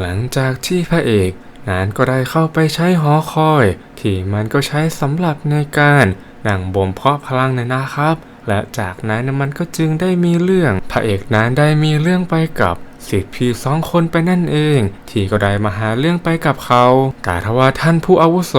หลังจากที่พระเอกนั้นก็ได้เข้าไปใช้หอคอย ที่มันก็ใช้สำหรับในการนั่งบ่มเพาะพลังในนะครับ และจากนั้นมันก็จึงได้มีเรื่อง พระเอกนั้นได้มีเรื่องไปกับสิทธิพี่สองคนไปนั่นเอง ที่ก็ได้มาหาเรื่องไปกับเขา แต่ทว่าท่านผู้อาวุโส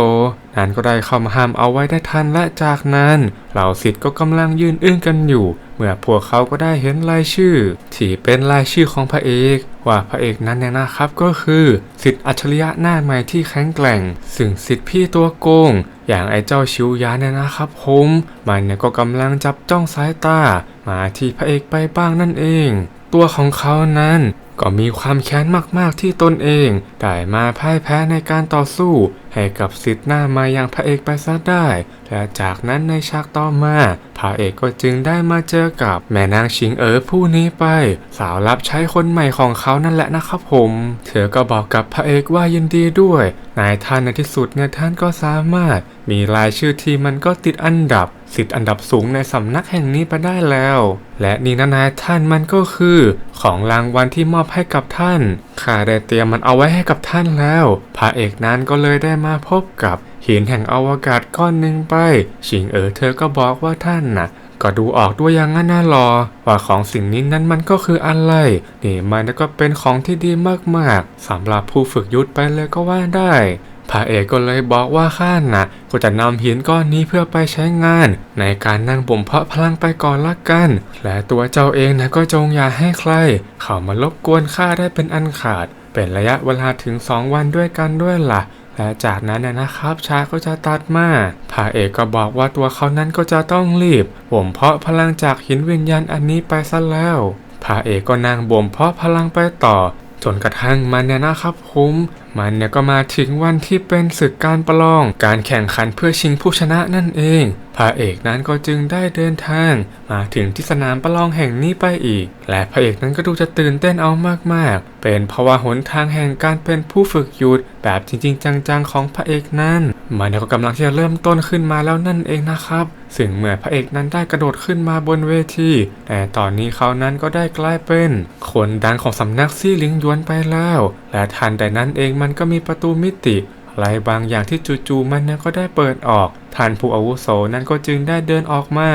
นั้นก็ได้เข้ามาห้ามเอาไว้ได้ทันและจากนั้นเหล่าสิทธิ์ก็กำลังยืนอึ้งกันอยู่ เมื่อพวกเขาก็ได้เห็นรายชื่อ ที่เป็นรายชื่อของพระเอก ว่าพระเอกนั้นเนี่ยนะครับก็คือสิทธิ์อัจฉริยะหน้าใหม่ที่แข็งแกร่ง ซึ่งสิทธิ์พี่ตัวโกง อย่างไอ้เจ้าชิวยาเนี่ยนะครับผมมันเนี่ยก็กำลังจับจ้องสายตา มาที่พระเอกไปบ้างนั่นเอง ตัวของเขานั้น ก็มีความแค้นมากๆที่ตนเองได้มาพ่ายแพ้ในการต่อสู้ ให้กับสิทธิ์หน้ามาอย่างพระเอกไปซะได้ และจากนั้นในฉากต่อมาพระเอกก็จึงได้มาเจอกับแม่นางชิงเอ๋อผู้นี้ไป สาวรับใช้คนใหม่ของเขานั่นแหละนะครับผม เธอก็บอกกับพระเอกว่ายินดีด้วยนายท่านในที่สุดเนี่ยท่านก็สามารถ มีรายชื่อที่มันก็ติดอันดับ สิทธิ์อันดับสูงในสำนักแห่งนี้ไปได้แล้ว และนี่นะนายท่านมันก็คือ ของรางวัลที่มอบให้กับท่านข้าได้เตรียมมันเอาไว้ให้กับท่านแล้วพระเอกนั้นก็เลยได้มาพบกับหินแห่งอวกาศก้อนหนึ่งไป ชิงเอ๋อเธอก็บอกว่าท่านน่ะก็ดูออกด้วยอย่างนั้นนะหรอ ว่าของสิ่งนี้นั้นมันก็คืออะไร นี่มันก็เป็นของที่ดีมากๆสำหรับผู้ฝึกยุทธไปเลยก็ว่าได้ พระเอกก็เลยบอกว่าข้าน่ะก็จะนำหินก้อนนี้เพื่อไปใช้งาน ในการนั่งบ่มเพาะพลังไปก่อนละกัน และตัวเจ้าเองนะก็จงอย่าให้ใคร เข้ามารบกวนข้าได้เป็นอันขาด เป็นระยะเวลาถึง2วันด้วยกันด้วยล่ะและจากนั้นนะนะครับชาก็จะตัดมาพระเอกก็บอกว่าตัวเขานั้นก็จะต้องรีบบ่มเพาะพลังจากหินวิญญาณอันนี้ไปซะแล้วพระเอกก็นั่งบ่มเพาะพลังไปต่อจนกระทั่งมันเนี่ยนะครับผม มันเนี่ยก็มาถึงวันที่เป็นศึกการประลอง การแข่งขันเพื่อชิงผู้ชนะนั่นเองพระเอกนั้นก็จึงได้เดินทาง มาถึงที่สนามประลองแห่งนี้ไปอีก และพระเอกนั้นก็ดูจะตื่นเต้นเอามากๆ เป็นเพราะว่าหนทางแห่งการเป็นผู้ฝึกยุทธแบบจริง ๆ จังๆ ของพระเอกนั้น มันก็กำลังที่จะเริ่มต้นขึ้นมาแล้วนั่นเองนะครับ ซึ่งเมื่อพระเอกนั้นได้กระโดดขึ้นมาบนเวที แต่ตอนนี้เขานั้นก็ได้กลายเป็นคนดังของสำนักซี่หลิงยวนไปแล้ว และทันใดนั้นเองมันก็มีประตูมิติ อะไรบางอย่างที่จู่ๆมันนั้นก็ได้เปิดออกท่านผู้อาวุโสนั้นก็จึงได้เดินออกมา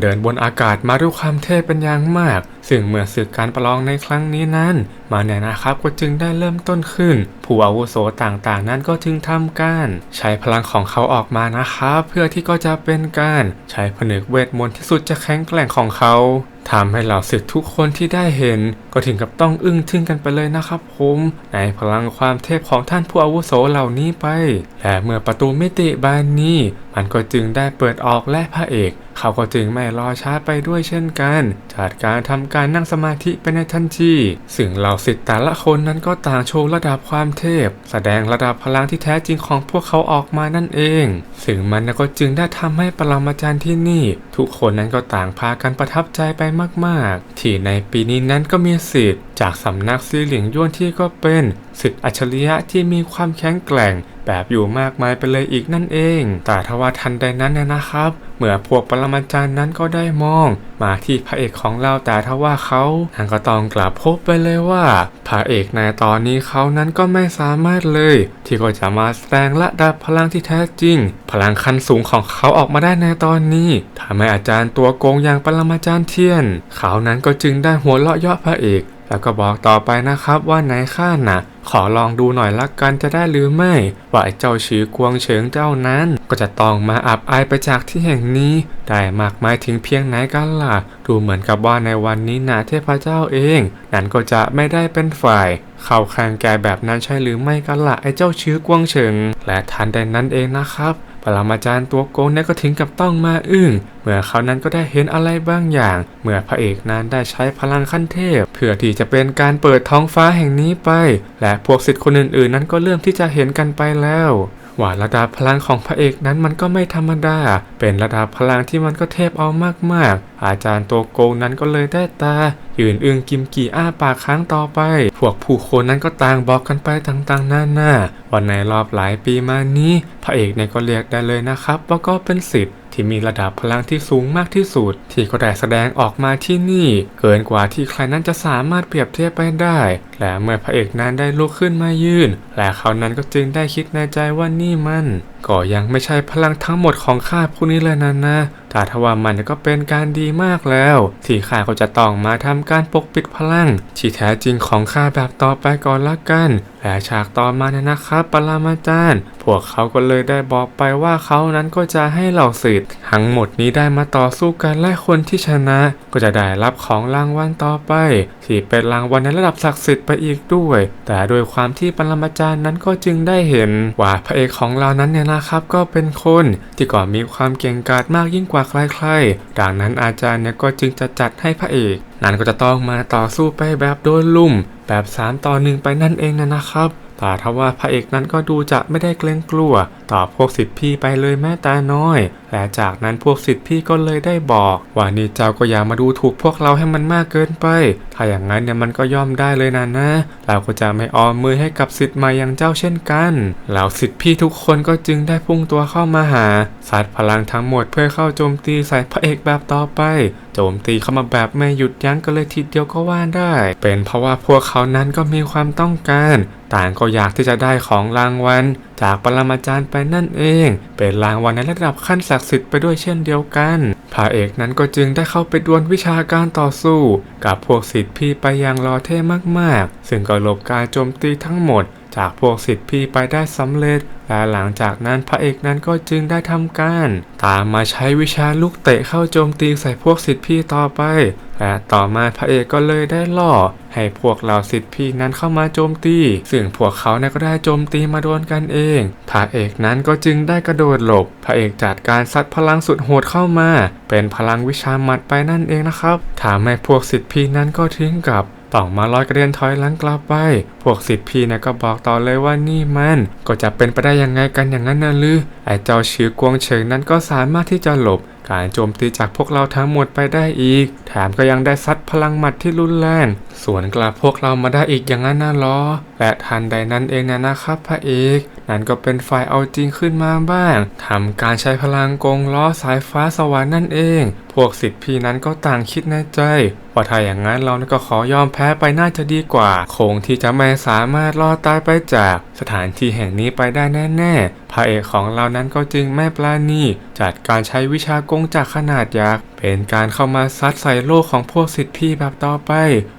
เดินบนอากาศมาด้วยความเท่เป็นอย่างมาก ซึ่งเมื่อศึกการประลองในครั้งนี้นั้น มาเนี่ยนะครับก็จึงได้เริ่มต้นขึ้น ผู้อาวุโสต่างๆ นั้นก็จึงทำการ ใช้พลังของเขาออกมานะครับเพื่อที่ก็จะเป็นการ ใช้ผนึกเวทมนต์ที่สุดจะแข็งแกร่งของเขา ทำให้เหล่าศิษย์ทุกคนที่ได้เห็น ก็ถึงกับต้องอึ้งทึ่งกันไปเลยนะครับผมในพลังความเทพของท่านผู้อาวุโสเหล่านี้ไป และเมื่อประตูมิติบานนี้ มันก็จึงได้เปิดออกและพระเอก เขาก็จึงไม่รอช้าไปด้วยเช่นกัน จัดการทำการนั่งสมาธิไปในทันทีซึ่งเหล่าศิษย์แต่ละคนนั้นก็ต่างโชว์ระดับความเทพ แสดงระดับพลังที่แท้จริงของพวกเขาออกมานั่นเอง ซึ่งมันก็จึงได้ทำให้ปรมาจารย์ที่นี่ ทุกคนนั้นก็ต่างพากันประทับใจไปมาก ๆ ที่ในปีนี้นั้นก็มีสิทธิ์จากสำนักซีเหลิงย่วนที่ก็เป็นสิทธิ์อัจฉริยะที่มีความแข็งแกร่ง แบบอยู่มากมายไปเลยอีกนั่นเอง แต่ทว่าทันใดนั้นเนี่ยนะครับ เมื่อพวกปรมาจารย์นั้นก็ได้มอง มาที่พระเอกของเราแต่ทว่าเขาทางก็ต้องกลับพบไปเลยว่าพระเอกในตอนนี้เขานั้นก็ไม่สามารถเลย ที่ก็จะมาแสดงระดับพลังที่แท้จริง พลังขั้นสูงของเขาออกมาได้ในตอนนี้ทำให้อาจารย์ตัวโกงอย่างปรมาจารย์เทียน เขานั้นก็จึงได้หัวเราะเยาะพระเอก แล้วก็บอกต่อไปนะครับว่าไหนข้าน่ะ ขอลองดูหน่อยละกันจะได้หรือไม่ ว่าไอ้เจ้าชือกวงเฉิงเจ้านั้น ก็จะต้องมาอับอายไปจากที่แห่งนี้ ได้มากมายถึงเพียงไหนกันล่ะ ดูเหมือนกับว่าในวันนี้นาเทพเจ้าเอง นั้นก็จะไม่ได้เป็นฝ่าย เข้าแข่งแกแบบนั้นใช่หรือไม่กันล่ะไอ้เจ้าชื้อกวงเฉิง และทันใดนั้นเองนะครับ ปรมาจารย์ตัวโกงเนี่ยก็ถึงกับต้องมาอึ้งเมื่อเขานั้นก็ได้เห็นอะไรบางอย่าง เมื่อพระเอกนั้นได้ใช้พลังขั้นเทพ เพื่อที่จะเป็นการเปิดท้องฟ้าแห่งนี้ไป และพวกศิษย์คนอื่นๆ นั้นก็เริ่มที่จะเห็นกันไปแล้ว ว่าระดับพลังของพระเอกนั้นมันก็ไม่ธรรมดา เป็นระดับพลังที่มันก็เทพเอามากๆ อาจารย์ตัวโกงนั้นก็เลยได้ตา ยืนอึงกิมกี่อ้าปากค้างต่อไป พวกผู้คนนั้นก็ต่างบอกกันไปต่างๆหน้าหน้าวันในรอบหลายปีมานี้ พระเอกเนี่ยก็เรียกได้เลยนะครับว่าก็เป็นสิทธิ์ ที่มีระดับพลังที่สูงมากที่สุด ที่ก็ได้แสดงออกมาที่นี่ เกินกว่าที่ใครนั้นจะสามารถเปรียบเทียบไปได้ และเมื่อพระเอกนั้นได้ลุกขึ้นมายืน และเขานั้นก็จึงได้คิดในใจว่านี่มัน ก็ยังไม่ใช่พลังทั้งหมดของข้าผู้นี้เลยนะนะแต่ทว่ามันก็เป็นการดีมากแล้ว ที่ข้าก็จะต้องมาทำการปกปิดพลังที่แท้จริงของข้าแบบต่อไปก่อนละกัน และฉากต่อมาเนี่ยนะครับปรามาจารย์ พวกเขาก็เลยได้บอกไปว่าเขานั้นก็จะให้เหล่าศิษย์ทั้งหมดนี้ได้มาต่อสู้กันและคนที่ชนะ ก็จะได้รับของรางวัลต่อไป ที่เป็นรางวัลในระดับศักดิ์สิทธิ์ไปอีกด้วย แต่โดยความที่ปรมาจารย์นั้นก็จึงได้เห็น ว่าพระเอกของเรานั้นเนี่ยนะครับก็เป็นคนที่ก่อนมีความเก่งกาจมากยิ่งกว่าใครๆดังนั้นอาจารย์เนี่ยก็จึงจะจัดให้พระเอก นั้นก็จะต้องมาต่อสู้ไปแบบโดนลุ่ม แบบ 3 ต่อหนึ่งไปนั่นเองนะนะครับแต่ทว่าพระเอกนั้นก็ดูจะไม่ได้เกรงกลัว ต่อพวกสิทธิพี่ไปเลยแม้แต่น้อย และจากนั้นพวกสิทธิพี่ก็เลยได้บอก ว่านี่เจ้าก็อย่ามาดูถูกพวกเราให้มันมากเกินไป ถ้าอย่างนั้นเนี่ยมันก็ย่อมได้เลยนะนะ เราก็จะไม่ออมมือให้กับสิทธิ์มาอย่างเจ้าเช่นกันแล้วสิทธิพี่ทุกคนก็จึงได้พุ่งตัวเข้ามาหาสัดพลังทั้งหมดเพื่อเข้าโจมตีใส่พระเอกแบบต่อไป โจมตีเข้ามาแบบไม่หยุดยั้งกันเลยทีเดียวก็ว่าได้ เป็นเพราะว่าพวกเขานั้นก็มีความต้องการ ต่างก็อยากที่จะได้ของรางวัล จากปรมาจารย์ไปนั่นเอง เป็นรางวัลในระดับขั้นศักดิ์สิทธิ์ไปด้วยเช่นเดียวกันพระเอกนั้นก็จึงได้เข้าไปดวลวิชาการต่อสู้ กับพวกศิษย์พี่ไปอย่างรอเท่มากๆ ซึ่งก็หลบการโจมตีทั้งหมด จากพวกศิษย์พี่ไปได้สำเร็จ และหลังจากนั้นพระเอกนั้นก็จึงได้ทำการ ตามมาใช้วิชาลูกเตะเข้าโจมตีใส่พวกศิษย์พี่ต่อไป และต่อมาพระเอกก็เลยได้ล่อ ให้พวกเหล่าศิษย์พี่นั้นเข้ามาโจมตี ซึ่งพวกเขาเนี่ยก็ได้โจมตีมาโดนกันเอง พระเอกนั้นก็จึงได้กระโดดหลบ พระเอกจัดการซัดพลังสุดโหดเข้ามา เป็นพลังวิชาหมัดไปนั่นเองนะครับทำให้พวกศิษย์พี่นั้นก็ทิ้งกับ ต้องมาลอยกระเด็นถอยหลังกลับไป พวกสิทธิ์พี่นี่ยก็บอกต่อเลยว่านี่มัน ก็จะเป็นไปได้ยังไงกันอย่างนั้นนะลือ ไอ้เจ้าชื่อกวงเฉิงนั้นก็สามารถที่จะหลบ การโจมตีจากพวกเราทั้งหมดไปได้อีก แถมก็ยังได้ซัดพลังหมัดที่รุนแรงสวนกลับพวกเรามาได้อีกอย่างนั้นน่ะหรอและทันใดนั้นเองนะนะครับพระเอกนั่นก็เป็นฝ่ายเอาจริงขึ้นมาบ้างทำการใช้พลังกงล้อสายฟ้าสวรรค์นั่นเอง พวกสิทธิ์พี่นั้นก็ต่างคิดในใจ ว่าถ้าอย่างนั้นเราก็ขอยอมแพ้ไปน่าจะดีกว่า คงที่จะไม่สามารถรอดตายไปจากสถานที่แห่งนี้ไปได้แน่ๆ พระเอกของเรานั้นก็จึงไม่ปลาณีจัดการใช้วิชากงจากรขนาดยักษ์เป็นการเข้ามาซัดใส่โลกของพวกสิทธิพี่แบบต่อไป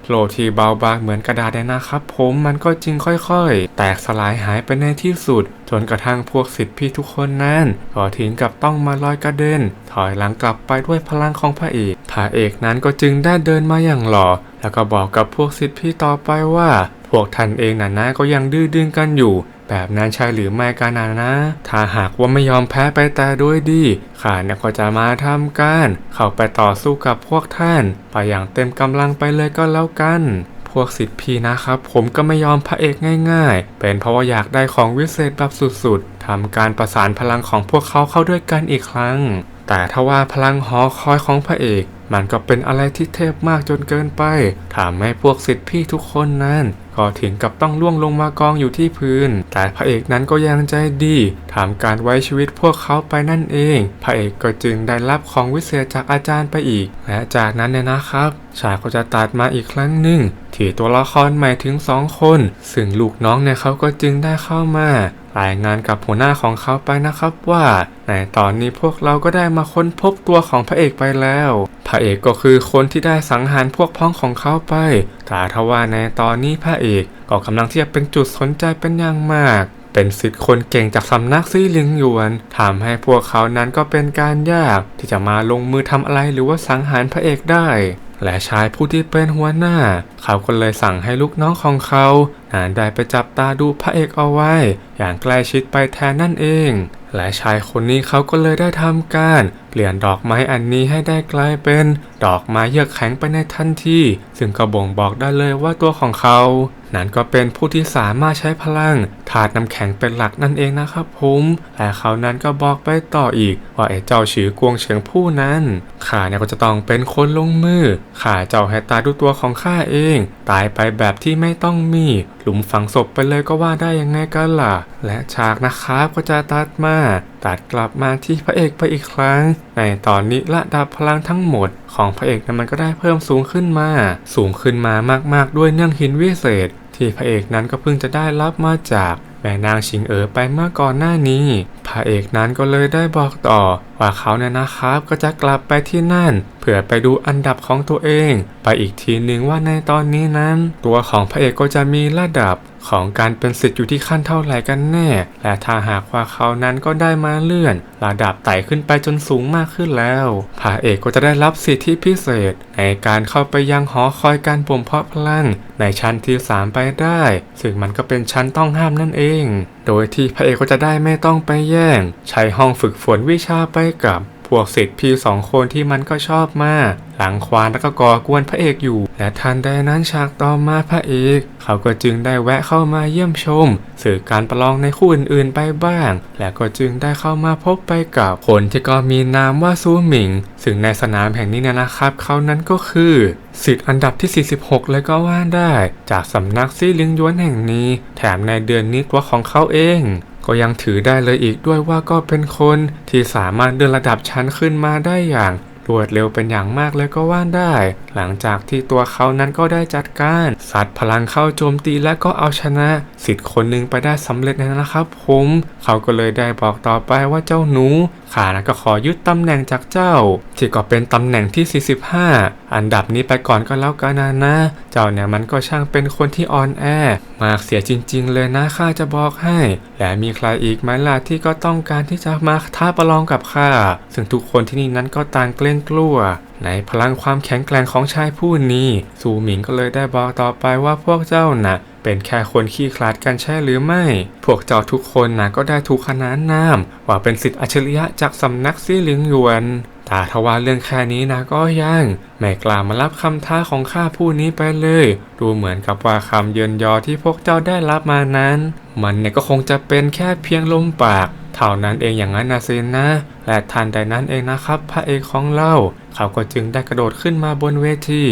โลที่เบาบางเหมือนกระดาษเนี่ยนะครับผมมันก็จึงค่อยๆ แตกสลายหายไปในที่สุดจนกระทั่งพวกสิทธิพี่ทุกคนนั้นก็ถึงกับต้องมาลอยกระเด็น ถอยหลังกลับไปด้วยพลังของพระเอกพระเอกนั้นก็จึงได้เดินมาอย่างหล่อ แล้วก็บอกกับพวกสิทธิพี่ต่อไปว่า พวกท่านเองน่ะนะก็ยังดื้อดึงกันอยู่แบบนั้นใช่หรือไม่กันนะนะ ถ้าหากว่าไม่ยอมแพ้ไปแต่ด้วยดี ข้าเนี่ยก็จะมาทำการ เข้าไปต่อสู้กับพวกท่าน ไปอย่างเต็มกำลังไปเลยก็แล้วกัน พวกสิทธิ์พี่นะครับ ผมก็ไม่ยอมพระเอกง่าย ๆ เป็นเพราะว่าอยากได้ของวิเศษแบบสุดๆทำการประสานพลังของพวกเขาเข้าด้วยกันอีกครั้ง แต่ถ้าว่าพลังหอคอยของพระเอก มันก็เป็นอะไรที่เทพมากจนเกินไปทำให้พวกสิทธิพี่ทุกคนนั้นก็ถึงกับต้องล่วงลงมากองอยู่ที่พื้น แต่พระเอกนั้นก็ยังใจดีทำการไว้ชีวิตพวกเขาไปนั่นเอง พระเอกก็จึงได้รับของวิเศษจากอาจารย์ไปอีก และจากนั้นเนี่ยนะครับ ฉากก็จะตัดมาอีกครั้งหนึ่งที่ตัวละครใหม่ถึงสองคน ซึ่งลูกน้องเนี่ยเขาก็จึงได้เข้ามา รายงานกับหัวหน้าของเขาไปนะครับว่าในตอนนี้พวกเราก็ได้มาค้นพบตัวของพระเอกไปแล้ว พระเอกก็คือคนที่ได้สังหารพวกพ้องของเขาไปแต่ทว่าในตอนนี้พระเอกก็กำลังที่จะเป็นจุดสนใจเป็นอย่างมากเป็นสิทธิ์คนเก่งจากสำนักซี่ลิงหยวนทำให้พวกเขานั้นก็เป็นการยากที่จะมาลงมือทำอะไรหรือว่าสังหารพระเอกได้ และชายผู้ที่เป็นหัวหน้า เขาก็เลยสั่งให้ลูกน้องของเขานานได้ไปจับตาดูพระเอกเอาไว้ อย่างใกล้ชิดไปแทนนั่นเอง และชายคนนี้เขาก็เลยได้ทำการ เปลี่ยนดอกไม้อันนี้ให้ได้กลายเป็น ดอกไม้เยือกแข็งไปในทันทีซึ่งก็บ่งบอกได้เลยว่าตัวของเขา นั้นก็เป็นผู้ที่สามารถใช้พลังถาดน้ำแข็งเป็นหลักนั่นเองนะครับผมและเขานั้นก็บอกไปต่ออีก ว่าไอ้เจ้าฉือกวงเฉิงผู้นั้นข้าเนี่ยก็จะต้องเป็นคนลงมือข้าเจ้าให้ตายด้วยตัวของข้าเอง ตายไปแบบที่ไม่ต้องมี หลุมฝังศพไปเลยก็ว่าได้ยังไงกันล่ะ และฉากนะครับก็จะตัดมาตัดกลับมาที่พระเอกไปอีกครั้ง ในตอนนี้ระดับพลังทั้งหมดของพระเอกนั้นมันก็ได้เพิ่มสูงขึ้นมา สูงขึ้นมามาก ๆ ด้วยเนื่องหินวิเศษ ที่พระเอกนั้นก็เพิ่งจะได้รับมาจากแม่นางชิงเอ๋อไปเมื่อก่อนหน้านี้ พระเอกนั้นก็เลยได้บอกต่อ ว่าเขาเนี่ยนะครับก็จะกลับไปที่นั่น เพื่อไปดูอันดับของตัวเอง ไปอีกทีหนึ่งว่าในตอนนี้นั้น ตัวของพระเอกก็จะมีระดับของการเป็นสิทธิ์อยู่ที่ขั้นเท่าไหร่กันแน่ และถ้าหากว่าเขานั้นก็ได้มาเลื่อน ระดับไต่ขึ้นไปจนสูงมากขึ้นแล้ว พระเอกก็จะได้รับสิทธิพิเศษ ในการเข้าไปยังหอคอยการบ่มเพาะพลัง ในชั้นที่ 3 ไปได้ ซึ่งมันก็เป็นชั้นต้องห้ามนั่นเอง โดยที่พระเอกก็จะได้ไม่ต้องไปแย่ง ใช้ห้องฝึกฝนวิชาไปกับ พวกศิษย์พี่สองคนที่มันก็ชอบมาก หลังควานแล้วก็ก่อกวนพระเอกอยู่ และทันใดนั้นฉากต่อมาพระเอก เขาก็จึงได้แวะเข้ามาเยี่ยมชม สื่อการประลองในคู่อื่นๆไปบ้าง และก็จึงได้เข้ามาพบไปกับคนที่ก็มีนามว่าซูหมิง ซึ่งในสนามแห่งนี้เนยนะครับ เขานั้นก็คือสิทธิ์อันดับที่ 46 เลยก็ว่าได้ จากสำนักซี่ลิงย้วนแห่งนี้ แถมในเดือนนี้ตัวของเขาเอง ก็ยังถือได้เลยอีกด้วยว่าก็เป็นคนที่สามารถเดินระดับชั้นขึ้นมาได้อย่างรวดเร็วเป็นอย่างมากเลยก็ว่าได้ หลังจากที่ตัวเขานั้นก็ได้จัดการ สัตว์พลังเข้าโจมตีและก็เอาชนะสิทธิ์คนหนึ่งไปได้สำเร็จนะครับผม เขาก็เลยได้บอกต่อไปว่าเจ้าหนูข้านะก็ขอยึดตำแหน่งจากเจ้า ที่ก็เป็นตำแหน่งที่ 45 อันดับนี้ไปก่อนก็แล้วกันนะนะ เจ้าเนี่ยมันก็ช่างเป็นคนที่อ่อนแอ มากเสียจริง ๆ เลยนะข้าจะบอกให้ และมีใครอีกไหมล่ะที่ก็ต้องการที่จะมาท้าประลองกับข้า ซึ่งทุกคนที่นี่นั้นก็ต่างเกรงกลัวในพลังความแข็งแกร่งของชายผู้นี้ซูหมิงก็เลยได้บอกต่อไปว่าพวกเจ้าน่ะ เป็นแค่คนขี้คลาดกันใช่หรือไม่ พวกเจ้าทุกคนนะก็ได้ถูกขนานนาม ว่าเป็นสิทธิ์อัจฉริยะจากสำนักซี่หลิงหยวนแต่ทว่าเรื่องแค่นี้นะก็ยังไม่กล้ามารับคำท้าของข้าผู้นี้ไปเลย ดูเหมือนกับว่าคำเยินยอที่พวกเจ้าได้รับมานั้น มันเนี่ยก็คงจะเป็นแค่เพียงลมปาก เท่านั้นเองอย่างนั้นนะสินะ และทันใดนั้นเองนะครับ พระเอกของเรา เขาก็จึงได้กระโดดขึ้นมาบนเวที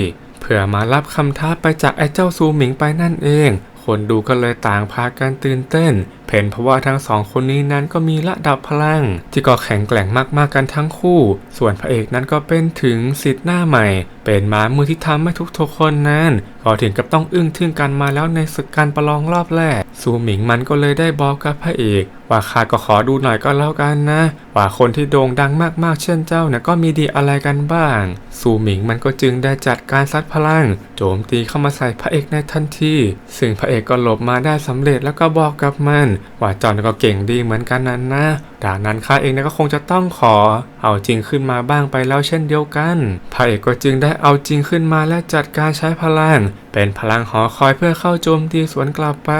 เพื่อมารับคำท้าไปจากไอ้เจ้าซูหมิงไปนั่นเอง คนดูก็เลยต่างพากันตื่นเต้นเพนเพราะว่าทั้งสองคนนี้นั้นก็มีระดับพลัง ที่ก็แข็งแกร่งมากๆกันทั้งคู่ ส่วนพระเอกนั้นก็เป็นถึงสิทธิ์หน้าใหม่ เป็นม้ามือที่ทำให้ทุกๆคนนั้น ก็ถึงกับต้องอึ้งทึ่งกันมาแล้วในศึกการประลองรอบแรกซูหมิงมันก็เลยได้บอกกับพระเอก ว่าข้าก็ขอดูหน่อยก็แล้วกันนะ ว่าคนที่โด่งดังมากๆ เช่นเจ้าเนี่ยก็มีดีอะไรกันบ้างซูหมิงมันก็จึงได้จัดการซัดพลัง โจมตีเข้ามาใส่พระเอกในทันที ซึ่งพระเอกก็หลบมาได้สำเร็จแล้วก็บอกกับมันว่าจอนก็เก่งดีเหมือนกันนั้นนะดังนั้นข้าเองก็คงจะต้องขอ เอาจริงขึ้นมาบ้างไปแล้วเช่นเดียวกันพระเอกก็จึงได้เอาจริงขึ้นมาและจัดการใช้พลัง เป็นพลังหอคอยเพื่อเข้าโจมตีสวนกลับไป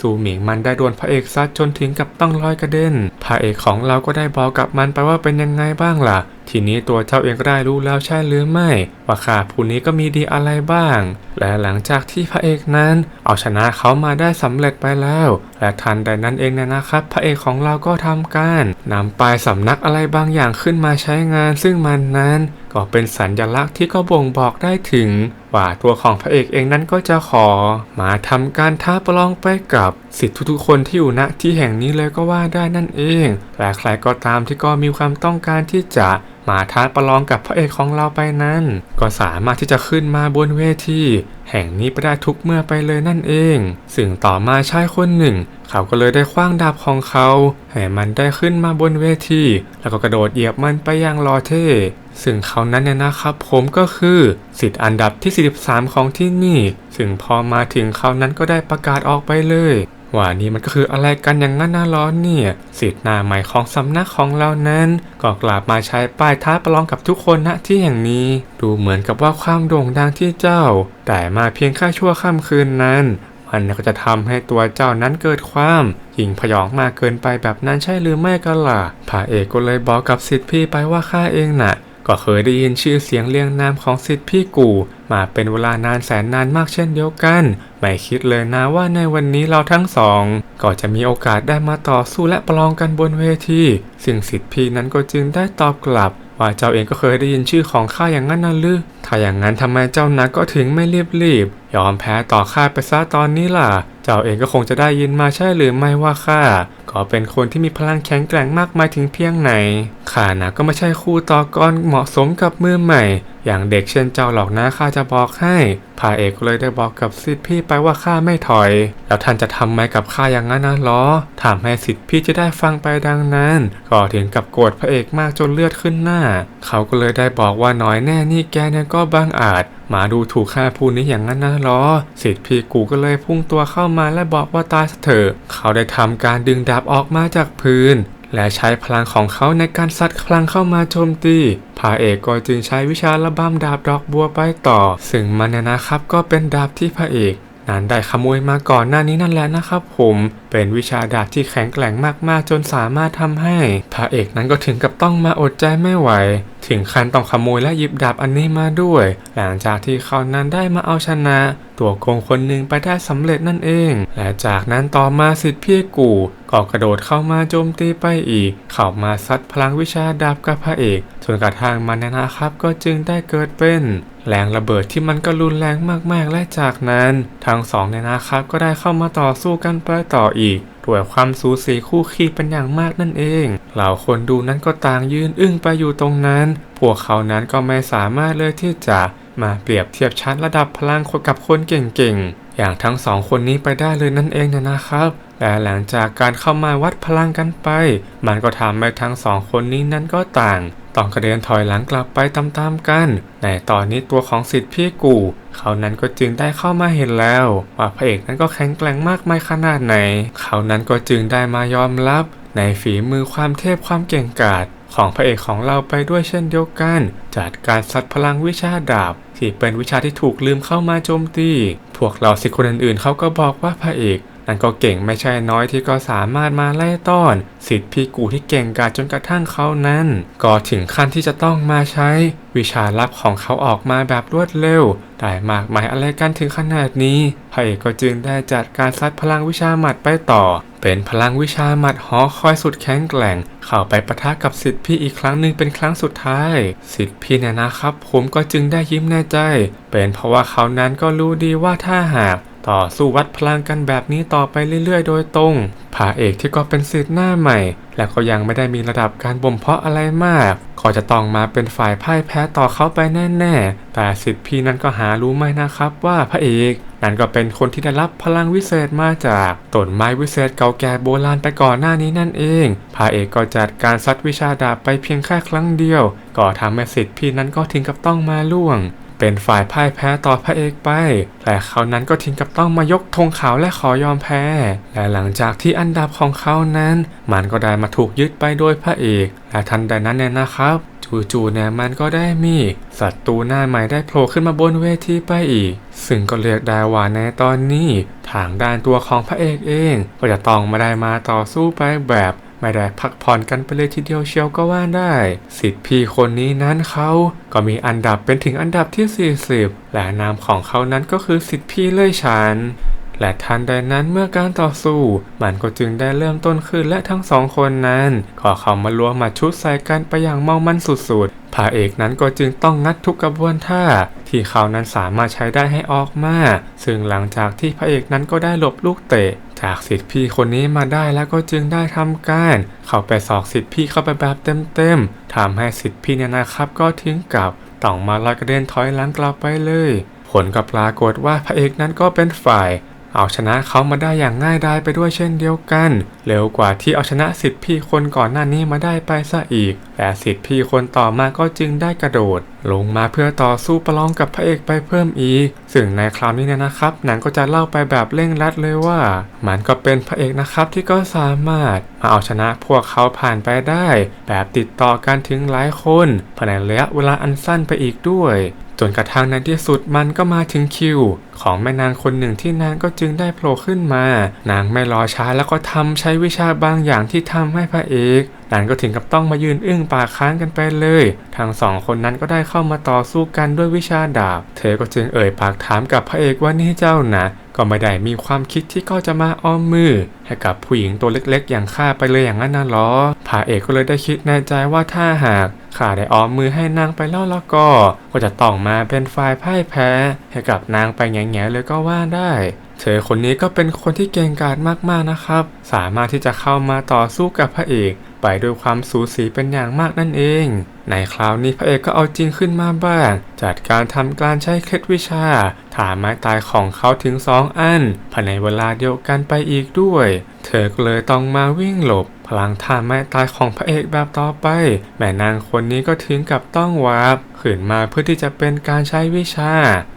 สู่หมิงมันได้โดนพระเอกซัดจนถึงกับต้องลอยกระเด็น พระเอกของเราก็ได้บอกกับมันไปว่าเป็นยังไงบ้างล่ะ ทีนี้ตัวเจ้าเองก็ได้รู้แล้วใช่หรือไม่ ว่าข้าผู้นี้ก็มีดีอะไรบ้าง และหลังจากที่พระเอกนั้น เอาชนะเขามาได้สำเร็จไปแล้ว และทันใดนั้นเองนยนะครับ พระเอกของเราก็ทำการนำปลายสำนักอะไรบางอย่างขึ้นมาใช้งาน ซึ่งมันนั้น ก็เป็นสัญลักษณ์ที่ก็บ่งบอกได้ถึง ว่าตัวของพระเอกเองนั้นก็จะขอ มาทำการท้าประลองไปกับสิทธิทุกๆคนที่อยู่ณที่แห่งนี้เลยก็ว่าได้นั่นเองและใครก็ตามที่ก็มีความต้องการที่จะ มาท้าประลองกับพระเอกของเราไปนั้น ก็สามารถที่จะขึ้นมาบนเวทีแห่งนี้ไปได้ทุกเมื่อไปเลยนั่นเอง ซึ่งต่อมาชายคนหนึ่ง เขาก็เลยได้คว้างดาบของเขาให้มันได้ขึ้นมาบนเวที แล้วก็กระโดดเหยียบมันไปยังลอเทซึ่งเขานั้นเนี่ยนะครับ ผมก็คือสิทธิ์อันดับที่ 43 ของที่นี่ ซึ่งพอมาถึงเขานั้นก็ได้ประกาศออกไปเลย ว่านี่มันก็คืออะไรกันอย่างนั้นนะร้อนเนี่ยสิทธิ์หน้าใหม่ของสำนักของเรานั้น ก็กลับมาใช้ป้ายท้าประลองกับทุกคนณที่แห่งนี้ ดูเหมือนกับว่าความโด่งดังที่เจ้า แต่มาเพียงแค่ชั่วค่ำคืนนั้นมันก็จะทำให้ตัวเจ้านั้นเกิดความหยิ่งพยองมากเกินไปแบบนั้นใช่หรือไม่กันล่ะพระเอกก็เลยบอกกับสิทธิ์พี่ไปว่าข้าเองน่ะ ก็เคยได้ยินชื่อเสียงเรียงนามของสิทธิ์พี่กู มาเป็นเวลานานแสนนานมากเช่นเดียวกัน ไม่คิดเลยนะว่าในวันนี้เราทั้งสอง ก็จะมีโอกาสได้มาต่อสู้และประลองกันบนเวทีซึ่งสิทธิ์พี่นั้นก็จึงได้ตอบกลับ ว่าเจ้าเองก็เคยได้ยินชื่อของข้าอย่างนั้นน่ะหรือถ้าอย่างนั้นทำไมเจ้านักก็ถึงไม่รีบรีบๆยอมแพ้ต่อข้าไปซะตอนนี้ล่ะ เจ้าเองก็คงจะได้ยินมาใช่หรือไม่ว่าข้าก็เป็นคนที่มีพลังแข็งแกร่งมากมายถึงเพียงไหนข้านะก็ไม่ใช่คู่ต่อกรเหมาะสมกับมือใหม่ อย่างเด็กเช่นเจ้าหรอกนะข้าจะบอกให้พาเอกเลยได้บอกกับสิทธิพี่ไปว่าข้าไม่ถอย แล้วท่านจะทำไมกับข้าอย่างนั้นนะล้อถามให้สิทธิพี่จะได้ฟังไปดังนั้น ก็ถึงกับโกรธพระเอกมากจนเลือดขึ้นหน้า เขาก็เลยได้บอกว่าน้อยแน่นี่แกเนี่ยก็บังอาจมาดูถูกข้าผู้นี้อย่างนั้นนะล้อสิทธิพี่กูก็เลยพุ่งตัวเข้ามาและบอกว่าตายเถอะเขาได้ทำการดึงดาบออกมาจากพื้น และใช้พลังของเขาในการซัดพลังเข้ามาโจมตีพระเอกก็จึงใช้วิชาระบำดาบดอกบัวไปต่อ ซึ่งมันเนี่ยนะครับก็เป็นดาบที่พระเอก นั้นได้ขโมยมาก่อนหน้านี้นั่นแหละนะครับผมเป็นวิชาดาบที่แข็งแกร่งมากๆ จนสามารถทำให้พระเอกนั้นก็ถึงกับต้องมาอดใจไม่ไหว ถึงขั้นต้องขโมยและหยิบดาบอันนี้มาด้วย หลังจากที่เขานั้นได้มาเอาชนะ ตัวโกงคนหนึ่งไปได้สำเร็จนั่นเอง และจากนั้นต่อมาสิทธิพี่กูก็กระโดดเข้ามาโจมตีไปอีก เข้ามาซัดพลังวิชาดาบกับพระเอกจนกระทั่งมันนะครับก็จึงได้เกิดเป็น แรงระเบิดที่มันก็รุนแรงมากๆ และจากนั้น ทั้งสองเนี่ยนะครับก็ได้เข้ามาต่อสู้กันไปต่ออีกด้วยความสูสีคู่ขี้เป็นอย่างมากนั่นเอง เหล่าคนดูนั้นก็ต่างยืนอึ้งไปอยู่ตรงนั้น พวกเขานั้นก็ไม่สามารถเลยที่จะ มาเปรียบเทียบชั้นระดับพลังคนกับคนเก่งๆ อย่างทั้งสองคนนี้ไปได้เลยนั่นเองนะนะครับและหลังจากการเข้ามาวัดพลังกันไป มันก็ทำให้ทั้งสองคนนี้นั้นก็ต่าง ต้องกระเด็นถอยหลังกลับไปตามๆกัน ในตอนนี้ตัวของสิทธิ์พี่กู่ เขานั้นก็จึงได้เข้ามาเห็นแล้ว ว่าพระเอกนั้นก็แข็งแกร่งมากมายขนาดไหน เขานั้นก็จึงได้มายอมรับ ในฝีมือความเทพความเก่งกาจ ของพระเอกของเราไปด้วยเช่นเดียวกัน จัดการซัดพลังวิชาดาบ ที่เป็นวิชาที่ถูกลืมเข้ามาโจมตี พวกเราสิคนอื่นๆเขาก็บอกว่าพระเอก นั่นก็เก่งไม่ใช่น้อยที่ก็สามารถมาไล่ต้อน สิทธิพี่กูที่เก่งกาจจนกระทั่งเขานั้น ก็ถึงขั้นที่จะต้องมาใช้ วิชาลับของเขาออกมาแบบรวดเร็วได้มากมายอะไรกันถึงขนาดนี้พระเอกก็จึงได้จัดการซัดพลังวิชาหมัดไปต่อ เป็นพลังวิชาหมัดหอคอยสุดแข็งแกร่ง เข้าไปปะทะกับสิทธิพี่อีกครั้งหนึ่งเป็นครั้งสุดท้าย สิทธิพี่เนี่ยนะครับ ผมก็จึงได้ยิ้มแน่ใจ เป็นเพราะว่าเขานั้นก็รู้ดีว่าถ้าหาก ต่อสู้วัดพลังกันแบบนี้ต่อไปเรื่อยๆ โดยตรงพระเอกที่ก็เป็นสิทธิ์หน้าใหม่ และก็ยังไม่ได้มีระดับการบ่มเพาะอะไรมากก็จะต้องมาเป็นฝ่ายพ่ายแพ้ต่อเขาไปแน่ๆ แต่สิทธิ์พี่นั้นก็หารู้ไหมนะครับว่าพระเอกนั่นก็เป็นคนที่ได้รับพลังวิเศษมาจากต้นไม้วิเศษเก่าแก่โบราณไปก่อนหน้านี้นั่นเอง พระเอกก็จัดการซัดวิชาดาบไปเพียงแค่ครั้งเดียว ก็ทำให้สิทธิ์พี่นั้นก็ถึงกับต้องมาล่วง เป็นฝ่ายพ่ายแพ้ต่อพระเอกไป แต่เขานั้นก็ถึงกับต้องมายกธงขาวและขอยอมแพ้ และหลังจากที่อันดับของเขานั้น มันก็ได้มาถูกยึดไปโดยพระเอกและทันใดนั้นเนี่ยนะครับจู่ๆเนี่ยมันก็ได้มีศัตรูหน้าใหม่ได้โผล่ขึ้นมาบนเวทีไปอีก ซึ่งก็เรียกได้ว่าในตอนนี้ ทางด้านตัวของพระเอกเอง ก็จะต้องมาได้มาต่อสู้ไปแบบ ไม่ได้พักผ่อนกันไปเลยทีเดียวเชียวก็ว่าได้ สิทธิพี่คนนี้นั้นเขาก็มีอันดับเป็นถึงอันดับที่ 40 และนามของเขานั้นก็คือสิทธิพี่เลื่อยชัน และทันใดนั้นเมื่อการต่อสู้ มันก็จึงได้เริ่มต้นขึ้นและทั้งสองคนนั้นก็เข้ามารวมมาชุดใส่กันไปอย่างเมามันสุดๆพระเอกนั้นก็จึงต้องงัดทุกกระบวนท่า ที่เขานั้นสามารถใช้ได้ให้ออกมา ซึ่งหลังจากที่พระเอกนั้นก็ได้หลบลูกเตะ จากสิทธิพี่คนนี้มาได้แล้วก็จึงได้ทำการ เข้าไปสอกสิทธิพี่เข้าไปแบบเต็มๆทำให้สิทธิพี่เนี่ยนะครับก็ทิ้งกับต้องมาลอยกระเด็นถอยหลังกลับไปเลย ผลก็ปรากฏว่าพระเอกนั้นก็เป็นฝ่าย เอาชนะเขามาได้อย่างง่ายดายไปด้วยเช่นเดียวกัน เร็วกว่าที่เอาชนะสิทธิพี่คนก่อนหน้านี้มาได้ไปซะอีกและสิทธิพี่คนต่อมาก็จึงได้กระโดด ลงมาเพื่อต่อสู้ประลองกับพระเอกไปเพิ่มอีก ซึ่งในคราวนี้เนี่ยนะครับ หนังก็จะเล่าไปแบบเร่งรัดเลยว่า มันก็เป็นพระเอกนะครับที่ก็สามารถมาเอาชนะพวกเขาผ่านไปได้ แบบติดต่อกันถึงหลายคนภายในระยะเวลาอันสั้นไปอีกด้วย จนกระทั่งในที่สุดมันก็มาถึงคิว ของแม่นางคนหนึ่งที่นางก็จึงได้โผล่ขึ้นมา นางไม่รอช้าแล้วก็ทำใช้วิชาบางอย่างที่ทำให้พระเอก นางก็ถึงกับต้องมายืนอึ้งปากค้างกันไปเลย ทั้งสองคนนั้นก็ได้เข้ามาต่อสู้กันด้วยวิชาดาบ เธอก็จึงเอ่ยปากถามกับพระเอกว่านี่เจ้านะก็ไม่ได้มีความคิดที่ก็จะมาอ้อมมือ ให้กับผู้หญิงตัวเล็กๆ อย่างข้าไปเลยอย่างนั้นนะหรอพระเอกก็เลยได้คิดในใจว่าถ้าหากข้าได้อ้อมมือให้นางไปแล้วแล้วก็ ก็จะต้องมาเป็นฝ่ายพ่ายแพ้ ให้กับนางไปแง่ๆเลยก็ว่าได้ เธอคนนี้ก็เป็นคนที่เก่งกาจมากๆนะครับ สามารถที่จะเข้ามาต่อสู้กับพระเอกไปด้วยความสูสีเป็นอย่างมากนั่นเอง ในคราวนี้พระเอกก็เอาจริงขึ้นมาบ้าง จัดการทำการใช้เคล็ดวิชาถาไม้ตายของเขาถึงสองอันภายในเวลาเดียวกันไปอีกด้วย เธอก็เลยต้องมาวิ่งหลบ พลังท่าไม้ตายของพระเอกแบบต่อไป แม่นางคนนี้ก็ถึงกับต้องวาร์ปขึ้นมาเพื่อที่จะเป็นการใช้วิชา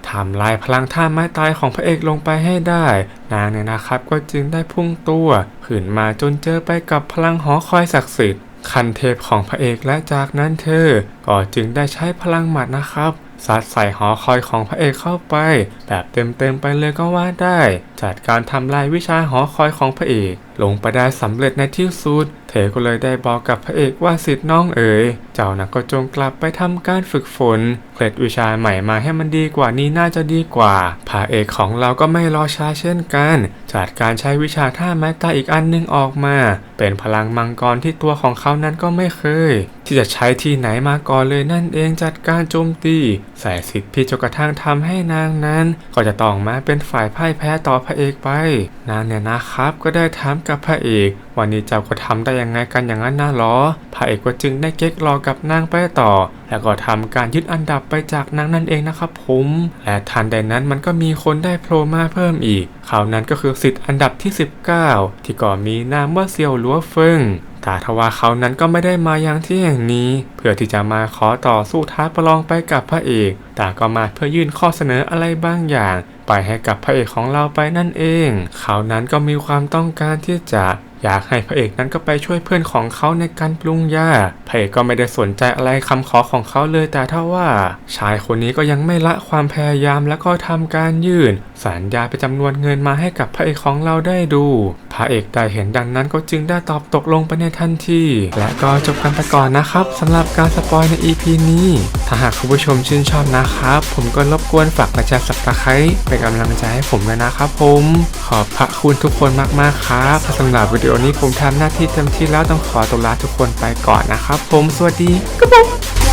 ทำลายพลังท่าไม้ตายของพระเอกลงไปให้ได้ นางเนี่ยนะครับก็จึงได้พุ่งตัวขึ้นมาจนเจอไปกับพลังหอคอยศักดิ์สิทธิ์คันเทพของพระเอกและจากนั้นเธอ ก็จึงได้ใช้พลังหมัดนะครับซัดใส่หอคอยของพระเอกเข้าไป แบบเต็มๆไปเลยก็ว่าได้ จัดการทำลายวิชาหอคอยของพระเอก ลงไปได้สำเร็จในที่สุด เธอก็เลยได้บอกกับพระเอกว่าสิทธิ์น้องเอ๋ย เจ้านะก็จงกลับไปทำการฝึกฝน เคล็ดวิชาใหม่มาให้มันดีกว่านี้น่าจะดีกว่า พระเอกของเราก็ไม่รอช้าเช่นกัน จัดการใช้วิชาท่าไม้ตายอีกอันหนึงออกมา เป็นพลังมังกรที่ตัวของเขานั้นก็ไม่เคย ที่จะใช้ที่ไหนมาก่อนเลยนั่นเองจัดการโจมตีใส่สิทธิ์พี่จนกระทั่งทำให้นางนั้น ก็จะต้องมาเป็นฝ่ายพ่ายแพ้ต่อพระเอกไปนางเนี่ยนะครับ ก็ได้ถามกับพระเอกวันนี้เจ้าก็ทำได้ยังไงกันอย่างนั้นน่าหรอ พระเอกก็จึงได้เก๊กรอกับนางไปต่อ แล้วก็ทำการยึดอันดับไปจากนางนั่นเองนะครับผม และทันใดนั้นมันก็มีคนได้โผล่มาเพิ่มอีกเขานั้นก็คือสิทธิ์อันดับที่ 19 ที่ก็มีนามว่าเซียวหลัวเฟิงแต่ทว่าเขานั้นก็ไม่ได้มายังที่แห่งนี้ เพื่อที่จะมาขอต่อสู้ท้าประลองไปกับพระเอก แต่ก็มาเพื่อยื่นข้อเสนออะไรบางอย่าง ไปให้กับพระเอกของเราไปนั่นเอง เขานั้นก็มีความต้องการที่จะอยากให้พระเอกนั้นก็ไปช่วยเพื่อนของเขาในการปรุงยาพระเอกก็ไม่ได้สนใจอะไรคำขอของเขาเลยแต่ถ้าว่า ชายคนนี้ก็ยังไม่ละความพยายามแล้วก็ทำการยื่น สัญญาเป็นจำนวนเงินมาให้กับพระเอกของเราได้ดู พระเอกได้เห็นดังนั้นก็จึงได้ตอบตกลงไปในทันที และก็จบกันไปก่อนนะครับสำหรับการสปอยใน EP นี้ ถ้าหากคุณผู้ชมชื่นชอบนะครับ ผมก็รบกวนฝากกระจายสับตะไคร้เป็นกำลังใจให้ผมด้วยนะครับผม ขอบพระคุณทุกคนมากๆครับสำหรับวิดีโอนี้ผมทำหน้าที่เต็มที่แล้วต้องขอตัวลาทุกคนไปก่อนนะครับผมสวัสดีครับผม